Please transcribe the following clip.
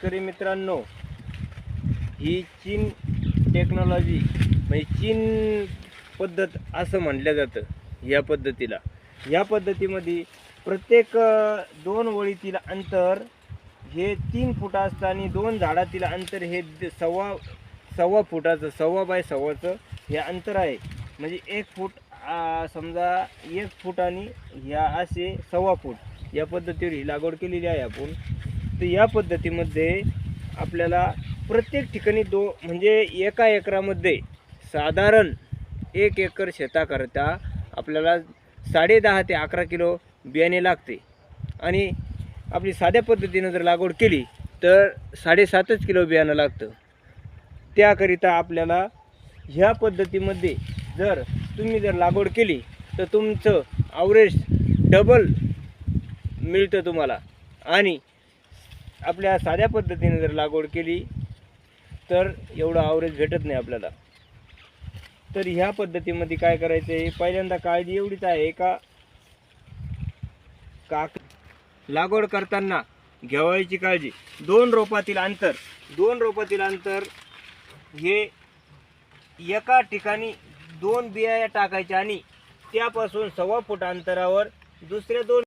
शेतकरी मित्रांनो ही चीन टेक्नॉलॉजी म्हणजे चीन पद्धत असं म्हटलं जातं या पद्धतीला. या पद्धतीमध्ये प्रत्येक दोन ओळीतील अंतर हे तीन फूट असतं आणि दोन झाडातील अंतर हे सव्वा सव्वा फुटाचं सव्वा बाय सव्वाचं हे अंतर आहे. म्हणजे एक फूट समजा एक फूट आणि ह्या असे सव्वा फूट या पद्धतीवर ही लागवड केलेली आहे आपण. तर या पद्धतीमध्ये आपल्याला प्रत्येक ठिकाणी दो म्हणजे एका एकरामध्ये साधारण एक एकर शेताकरता आपल्याला साडे दहा ते अकरा किलो बियाणे लागते. आणि आपली साध्या पद्धतीनं जर लागवड केली तर साडेसातच किलो बियाणं लागतं. त्याकरिता आपल्याला ह्या पद्धतीमध्ये जर तुम्ही जर लागवड केली तर तुमचं आवरेज डबल मिळतं तुम्हाला. आणि आपल्या साध्या पद्धतीने जर लागवड केली तर एवढं आवरेज भेटत नाही आपल्याला. तर ह्या पद्धतीमध्ये काय करायचं आहे पहिल्यांदा काळजी एवढीच आहे का? काक लागवड करताना घेवायची काळजी. दोन रोपातील अंतर दोन रोपातील अंतर हे एका ठिकाणी दोन बिया टाकायच्या आणि त्यापासून सव्वा फूट अंतरावर दुसऱ्या दोन